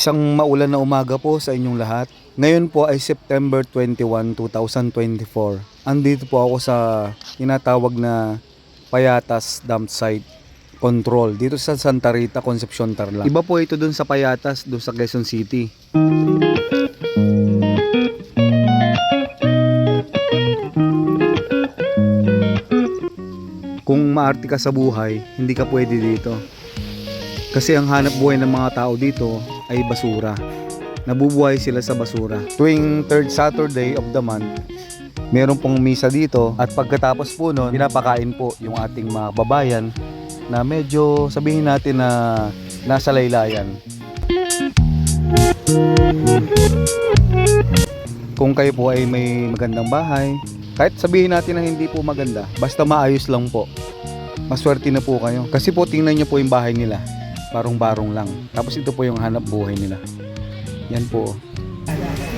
Isang maulan na umaga po sa inyong lahat. Ngayon po ay September 21, 2024. Andito po ako sa tinatawag na Payatas Dump Site Control dito sa Santa Rita, Concepcion, Tarlac. Iba po ito dun sa Payatas, dun sa Quezon City. Kung maarte ka sa buhay, hindi ka pwede dito. Kasi ang hanap buhay ng mga tao dito ay basura. Nabubuhay sila sa basura. Tuwing third Saturday of the month, meron pong misa dito at pagkatapos po nun, pinapakain po yung ating mga babayan na medyo sabihin natin na nasa laylayan. Kung kayo po ay may magandang bahay, kahit sabihin natin na hindi po maganda, basta maayos lang po. Maswerte na po kayo. Kasi po tingnan nyo po yung bahay nila. Barong-barong lang. Tapos ito po yung hanap buhay nila. Yan po.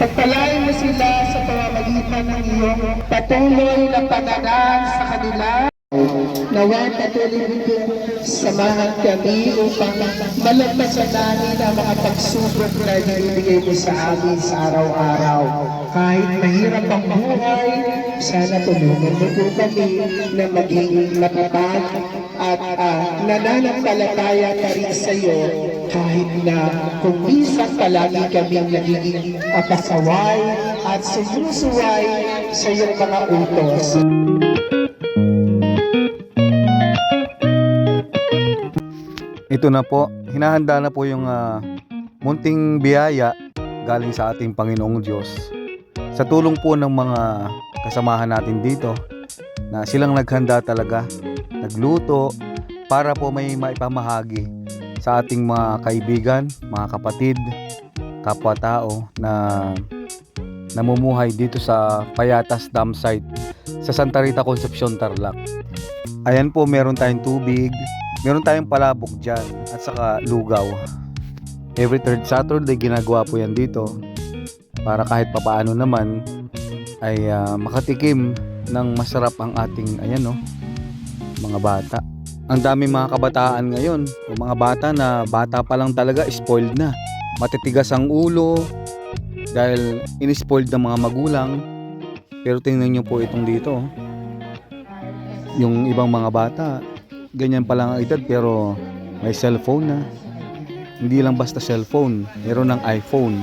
Pagpalain mo sila sa pamamagitan ng iyong patuloy na pagdadaan sa kanila. Nawa patuloy mo samahan kami upang malagpasan namin ang mga pagsubok na ibibigay mo sa amin sa araw-araw. Kahit mahirap ang buhay, sana tulungan mo po kami na maging matatag at uh, nananampalataya pa rin sa iyo kahit na kung minsan palagi kaming nagiging akasaway at sumusuway sa iyong mga utos. Ito na po. Hinahanda na po yung ah, munting biyaya galing sa ating Panginoong Diyos. Sa tulong po ng mga kasamahan natin dito na silang naghanda talaga, nagluto para po may maipamahagi sa ating mga kaibigan, mga kapatid, kapwa-tao na namumuhay dito sa Payatas Dam Site sa Santa Rita Concepcion, Tarlac. Ayan po, meron tayong tubig, meron tayong palabok dyan at saka lugaw. Every third Saturday ginagawa po yan dito para kahit papaano naman ay ah, makatikim ng masarap ang ating ayan no mga bata. Ang dami mga kabataan ngayon o mga bata na bata pa lang talaga spoiled na. Matitigas ang ulo dahil inispoiled ng mga magulang. Pero tingnan nyo po itong dito. oh. Yung ibang mga bata, ganyan pa lang ang edad pero may cellphone na. Hindi lang basta cellphone, meron ng iPhone.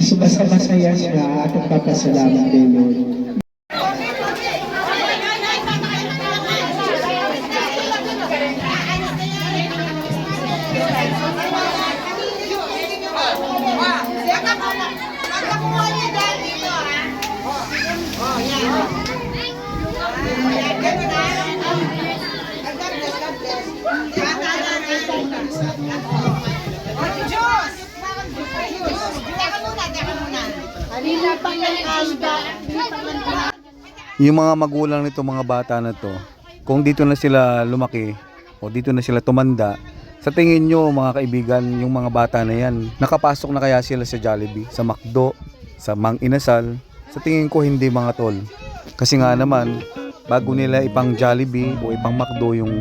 Sumasamasaya siya at nagpapasalamat kay Lord. Kanina pang nag-alba. Yung mga magulang nito mga bata na to, kung dito na sila lumaki o dito na sila tumanda, sa tingin nyo mga kaibigan, yung mga bata na yan, nakapasok na kaya sila sa Jollibee, sa McDo, sa Mang Inasal? Sa tingin ko hindi mga tol. Kasi nga naman, bago nila ipang Jollibee o ipang McDo yung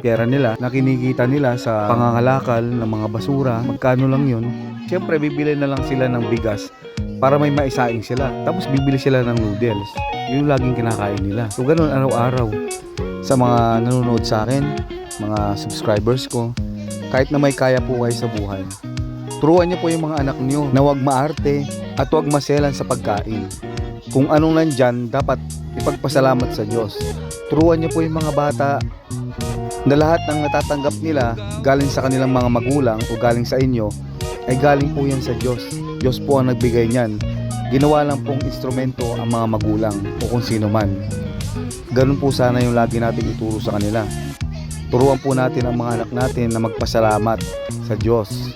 pera nila, na kinikita nila sa pangangalakal ng mga basura, magkano lang yun? Siyempre, bibili na lang sila ng bigas para may maisaing sila. Tapos bibili sila ng noodles. Yun yung laging kinakain nila. So ganun araw-araw. Sa mga nanonood sa akin, mga subscribers ko, kahit na may kaya po kayo sa buhay, turuan niyo po yung mga anak niyo na huwag maarte at huwag maselan sa pagkain. Kung anong nandyan, dapat ipagpasalamat sa Diyos. Turuan niyo po yung mga bata na lahat ng natatanggap nila galing sa kanilang mga magulang o galing sa inyo ay galing po yan sa Diyos. Diyos po ang nagbigay niyan. Ginawa lang pong instrumento ang mga magulang o kung sino man. Ganun po sana yung lagi natin ituro sa kanila. Turuan po natin ang mga anak natin na magpasalamat sa Diyos.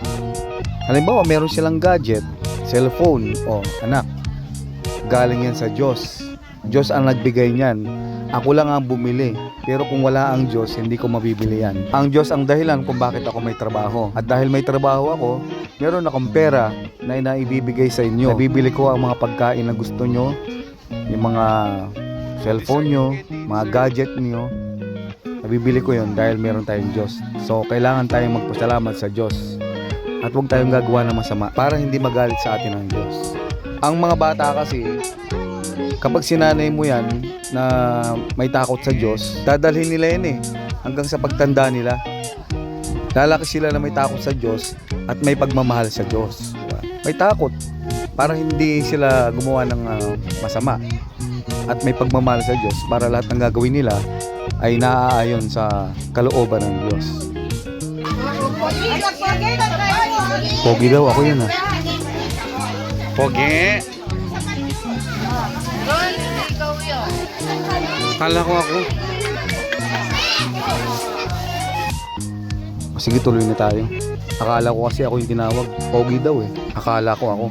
Halimbawa, meron silang gadget, cellphone, o anak. Galing yan sa Diyos. Diyos ang nagbigay niyan. Ako lang ang bumili. Pero kung wala ang Diyos, hindi ko mabibili yan. Ang Diyos ang dahilan kung bakit ako may trabaho. At dahil may trabaho ako, meron akong pera na inaibibigay sa inyo. Nabibili ko ang mga pagkain na gusto nyo, yung mga cellphone nyo, mga gadget nyo. Nabibili ko yon dahil meron tayong Diyos. So, kailangan tayong magpasalamat sa Diyos. At huwag tayong gagawa ng masama para hindi magalit sa atin ang Diyos. Ang mga bata kasi, kapag sinanay mo yan na may takot sa Diyos, dadalhin nila yan eh hanggang sa pagtanda nila. Lalaki sila na may takot sa Diyos at may pagmamahal sa Diyos. May takot para hindi sila gumawa ng ah, masama at may pagmamahal sa Diyos para lahat ng gagawin nila ay naaayon sa kalooban ng Diyos. Pogi daw ako yan ah. Pogi. Kala ko ako. O, Sige, tuloy na tayo. Akala ko kasi ako yung tinawag. Pogi daw eh. Akala ko ako.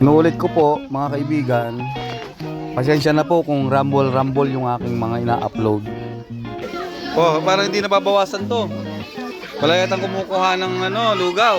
Inuulit ko po, mga kaibigan. Pasensya na po kung rumble-rumble yung aking mga ina-upload. Oh, parang hindi nababawasan to. Wala yatang kumukuha ng ano, lugaw.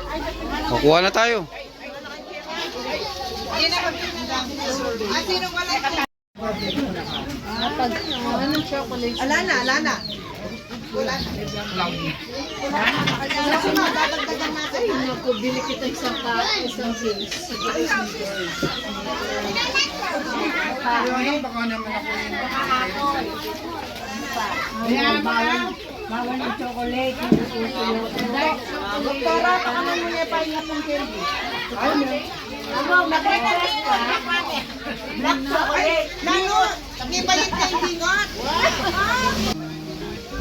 Kukuha na tayo. Anong chocolate? Alana, alana. Ay, naku, bili kita isang pa, isang case. Doktora, pakanan mo niya pa yung hapong candy. Black chocolate. Nano, ibalit na yung bingot.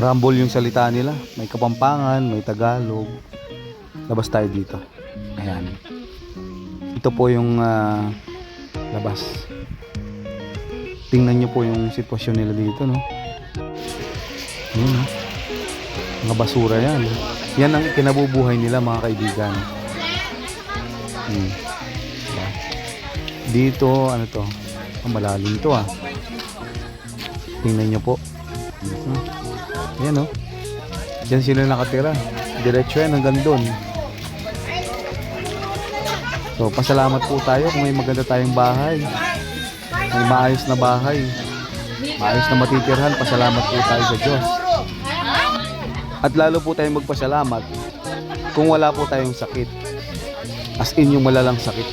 Rumble yung salita nila. May Kapampangan, may Tagalog. Labas tayo dito. Ayan. Ito po yung ah, labas. Tingnan nyo po yung sitwasyon nila dito, no? Ayan, no? Mga basura yan. Yan ang kinabubuhay nila, mga kaibigan. Hmm. Diba? Dito, ano to? Ah, malalim to, ah. Tingnan nyo po. Hmm. Ayan o. Diyan sila nakatira. Diretso yan hanggang doon. So, pasalamat po tayo kung may maganda tayong bahay. May maayos na bahay. Maayos na matitirhan. Pasalamat po tayo sa Diyos. At lalo po tayong magpasalamat kung wala po tayong sakit. As in yung malalang sakit.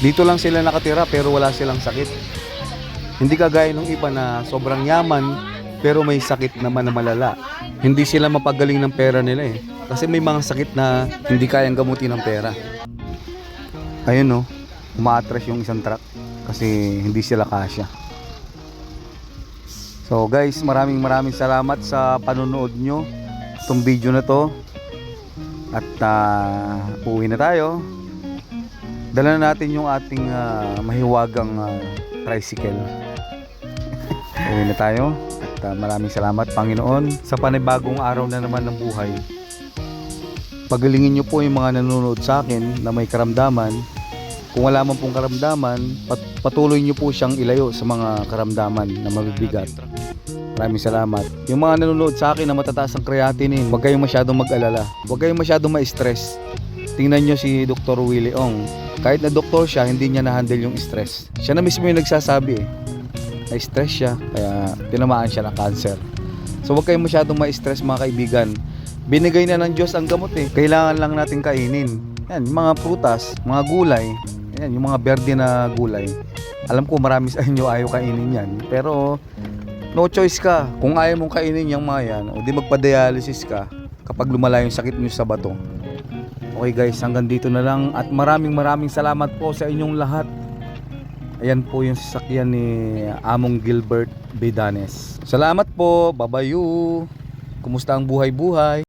Dito lang sila nakatira pero wala silang sakit. Hindi kagaya ng iba na sobrang yaman pero may sakit naman na malala. Hindi sila mapagaling ng pera nila eh. Kasi may mga sakit na hindi kayang gamutin ng pera. Ayun no, umaatras yung isang truck kasi hindi sila kasya. So guys, maraming maraming salamat sa panonood nyo itong video na to. At ah, uuwi na tayo. Dala na natin yung ating ah, mahiwagang ah, tricycle. Uwi na tayo. At ah, maraming salamat Panginoon sa panibagong araw na naman ng buhay. Pagalingin nyo po yung mga nanonood sa akin na may karamdaman. Kung wala man pong karamdaman, pat- patuloy nyo po siyang ilayo sa mga karamdaman na mabibigat. Maraming salamat. Yung mga nanonood sa akin na matataas ang creatinine, huwag kayong masyadong mag-alala. Huwag kayong masyadong ma-stress. Tingnan nyo si Dr. Willie Ong. Kahit na doktor siya, hindi niya na-handle yung stress. Siya na mismo yung nagsasabi eh. Na-stress siya, kaya tinamaan siya ng cancer. So huwag kayong masyadong ma-stress mga kaibigan. Binigay na ng Diyos ang gamot eh. Kailangan lang natin kainin. Yan, mga prutas, mga gulay. Yan, yung mga berde na gulay. Alam ko marami sa inyo ayaw kainin yan. Pero no choice ka. Kung ayaw mong kainin yung mga yan, o di magpa-dialysis ka, kapag lumala yung sakit nyo sa bato. Okay guys, hanggang dito na lang at maraming maraming salamat po sa inyong lahat. Ayan po yung sasakyan ni Among Gilbert Bedanes. Salamat po, babayu. Kumusta ang buhay-buhay?